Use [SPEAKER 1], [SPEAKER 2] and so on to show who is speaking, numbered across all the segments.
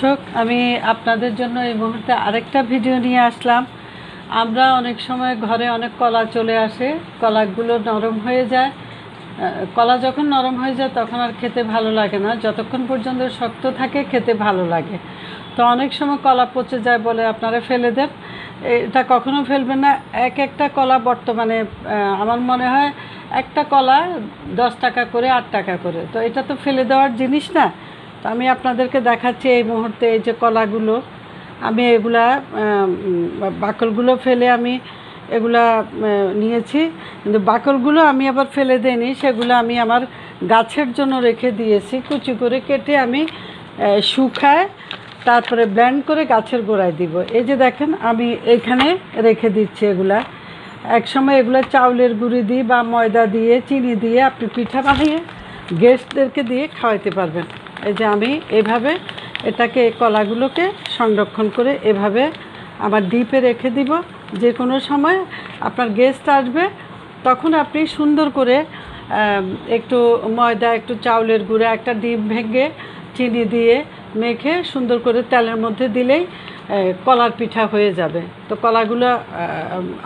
[SPEAKER 1] দর্শক, আমি আপনাদের জন্য এই মুহূর্তে আরেকটা ভিডিও নিয়ে আসলাম। আমরা অনেক সময় ঘরে অনেক কলা চলে আসে, কলাগুলো নরম হয়ে যায়। কলা যখন নরম হয়ে যায় তখন আর খেতে ভালো লাগে না। যতক্ষণ পর্যন্ত শক্ত থাকে, খেতে ভালো লাগে। তো অনেক সময় কলা পচে যায় বলে আপনারা ফেলে দেন। এটা কখনো ফেলবেন না। এক একটা কলা বর্তমানে আমার মনে হয় একটা কলা দশ টাকা করে, আট টাকা করে। তো এটা তো ফেলে দেওয়ার জিনিস না। তো আমি আপনাদেরকে দেখাচ্ছি এই মুহূর্তে এই যে কলাগুলো। আমি এগুলা বাকলগুলো ফেলে আমি এগুলা নিয়েছি। কিন্তু বাকলগুলো আমি আবার ফেলে দিইনি, সেগুলো আমি আমার গাছের জন্য রেখে দিয়েছি। কুচি করে কেটে আমি শুকায় তারপরে ব্লেন্ড করে গাছের গোড়ায় দিব। এই যে দেখেন, আমি এখানে রেখে দিচ্ছি এগুলা। এক সময় এগুলো চাউলের গুঁড়ি দিয়ে বা ময়দা দিয়ে, চিনি দিয়ে আপনি পিঠা বানিয়ে গেস্টদেরকে দিয়ে খাওয়াইতে পারবেন। এই যে আমি এভাবে এটাকে কলাগুলোকে সংরক্ষণ করে এভাবে আমার ডিপে রেখে দিব। যে কোনো সময় আপনার গেস্ট আসবে, তখন আপনি সুন্দর করে একটু ময়দা, একটু চাউলের গুঁড়া, একটা ডিম ভেঙে চিনি দিয়ে মেখে সুন্দর করে তেলের মধ্যে দিলেই কলার পিঠা হয়ে যাবে। তো কলাগুলো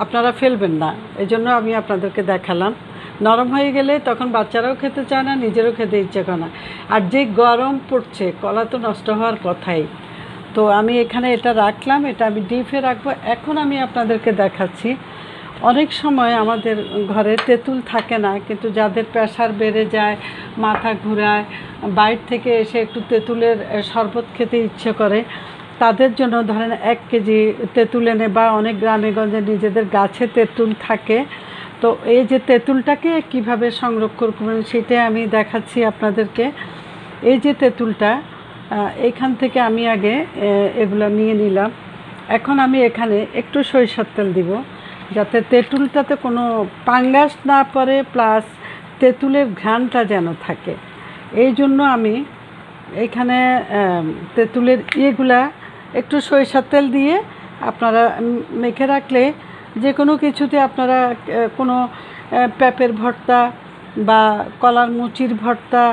[SPEAKER 1] আপনারা ফেলবেন না। এই জন্য আমি আপনাদেরকে দেখালাম। নরম হয়ে গেলে তখন বাচ্চারাও খেতে চায় না, নিজেরও খেতে ইচ্ছে করে না। আর যে গরম পড়ছে, কলা তো নষ্ট হওয়ার কথাই। তো আমি এখানে এটা রাখলাম, এটা আমি ডিপে রাখব। এখন আমি আপনাদেরকে দেখাচ্ছি। অনেক সময় আমাদের ঘরে তেঁতুল থাকে না, কিন্তু যাদের প্রেশার বেড়ে যায়, মাথা ঘুরায়, বাইর থেকে এসে একটু তেঁতুলের শরবত খেতে ইচ্ছে করে তাদের জন্য ধরেন এক কেজি তেঁতুল এনে বা অনেক গ্রামে গঞ্জে নিজেদের গাছে তেঁতুল থাকে। তো এই যে তেঁতুলটাকে কীভাবে সংরক্ষণ করবেন সেটাই আমি দেখাচ্ছি আপনাদেরকে। এই যে তেঁতুলটা আহ, এইখান থেকে আমি আগে এগুলো নিয়ে নিলাম। এখন আমি এখানে একটু সরিষার তেল দিব যাতে তেঁতুলটাতে কোনো পাঙ্গাস না পড়ে প্লাস তেঁতুলের ঘ্রাণটা যেন থাকে। এই জন্য আমি এখানে তেঁতুলের ইয়েগুলা একটু সরিষার তেল দিয়ে আপনারা মেখে রাখলে যে কোনো কিছুতে আপনারা কোনো পেঁপের ভর্তা বা কলার মুচির ভর্তা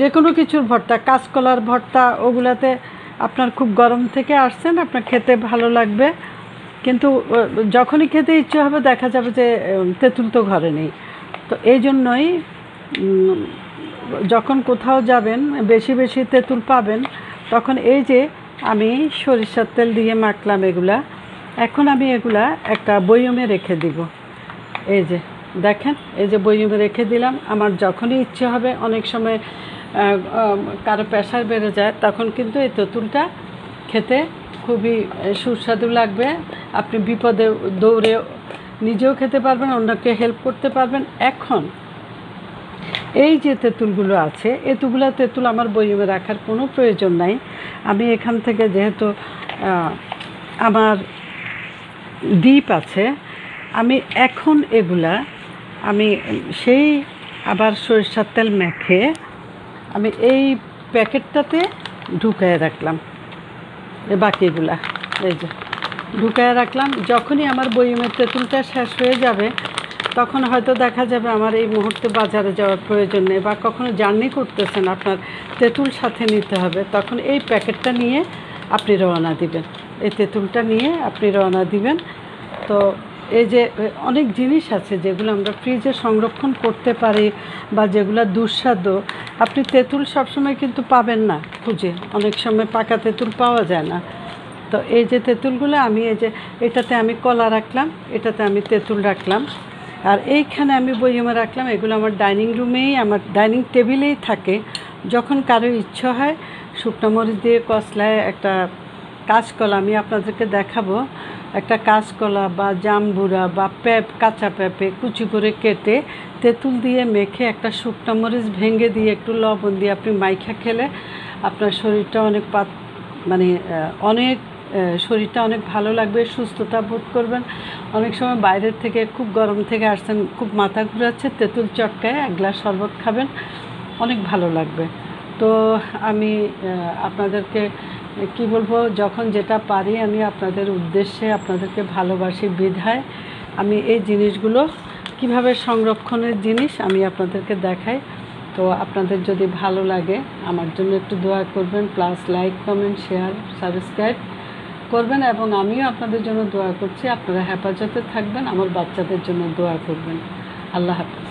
[SPEAKER 1] যে কোনো কিছুর ভর্তা, কাঁচকলার ভর্তা, ওগুলাতে আপনার খুব গরম থেকে আসছেন আপনার খেতে ভালো লাগবে। কিন্তু যখনই খেতে ইচ্ছে হবে দেখা যাবে যে তেঁতুল তো ঘরে নেই। তো এই জন্যই যখন কোথাও যাবেন, বেশি বেশি তেঁতুল পাবেন, তখন এই যে আমি সরিষার তেল দিয়ে মাখলাম এগুলা। এখন আমি এগুলা একটা বয়মে রেখে দিব। এই যে, দেখেন, এই যে বয়মে রেখে দিলাম। আমার যখনই ইচ্ছে হবে, অনেক সময় কারও প্রেশার বেড়ে যায়, তখন কিন্তু এই তেঁতুলটা খেতে খুবই সুস্বাদু লাগবে। আপনি বিপদে দৌড়ে নিজেও খেতে পারবেন, অন্যকে হেল্প করতে পারবেন। এখন এই যে তেঁতুলগুলো আছে, এতগুলো তেঁতুল আমার বইয়ে রাখার কোনো প্রয়োজন নাই। আমি এখান থেকে যেহেতু আমার দ্বীপ আছে, আমি এখন এগুলা, আমি সেই আবার সরিষার তেল মেখে আমি এই প্যাকেটটাতে ঢুকায় রাখলাম। এ বাকিগুলা, এই যে, ঢুকায় রাখলাম। যখনই আমার বইমের তেঁতুলটা শেষ হয়ে যাবে তখন হয়তো দেখা যাবে আমার এই মুহূর্তে বাজারে যাওয়ার প্রয়োজন নেই বা কখনো জার্নি করতেছেন আপনার তেঁতুল সাথে নিতে হবে, তখন এই প্যাকেটটা নিয়ে আপনি রওনা দিবেন। এই তেঁতুলটা নিয়ে আপনি রওনা দিবেন। তো এই যে অনেক জিনিস আছে যেগুলো আমরা ফ্রিজে সংরক্ষণ করতে পারি বা যেগুলো দুঃস্বাদু আপনি তেঁতুল সবসময় কিন্তু পাবেন না খুঁজে। অনেক সময় পাকা তেঁতুল পাওয়া যায় না। তো এই যে তেঁতুলগুলো আমি, এই যে, এটাতে আমি কলা রাখলাম, এটাতে আমি তেঁতুল রাখলাম। আর এইখানে আমি বইয়মে রাখলাম, এগুলো আমার ডাইনিং রুমেই, আমার ডাইনিং টেবিলেই থাকে। যখন কারও ইচ্ছা হয়, শুকনো মরিচ দিয়ে কসলায় একটা কাঁচকলা, আমি আপনাদেরকে দেখাবো। একটা কাঁচকলা বা জাম্বুরা বা পেঁপ, কাঁচা পেঁপে কুচি করে কেটে তেঁতুল দিয়ে মেখে একটা শুকনো মরিচ ভেঙে দিয়ে একটু লবণ দিয়ে আপনি মাইখা খেলে আপনার শরীরটা অনেক পাত মানে অনেক শরীরটা অনেক ভালো লাগবে, সুস্থতা বোধ করবেন। অনেক সময় বাইরের থেকে খুব গরম থেকে আসছেন, খুব মাথা ঘুরাচ্ছে, তেঁতুল চটকায় এক গ্লাস শরবত খাবেন, অনেক ভালো লাগবে। তো আমি আপনাদেরকে কি বলব, যখন যেটা পারি আমি আপনাদের উদ্দেশ্যে আপনাদেরকে ভালোবাসি, বিধায় আমি এই জিনিসগুলো, কীভাবে সংরক্ষণের জিনিস আমি আপনাদেরকে দেখাই। তো আপনাদের যদি ভালো লাগে, আমার জন্য একটু দোয়া করবেন, plus like, comment, share, subscribe. করবেন এবং আমিও আপনাদের জন্য দোয়া করছি। আপনারা হেফাজতে থাকবেন, আমার বাচ্চাদের জন্য দোয়া করবেন। আল্লাহ হাফেজ।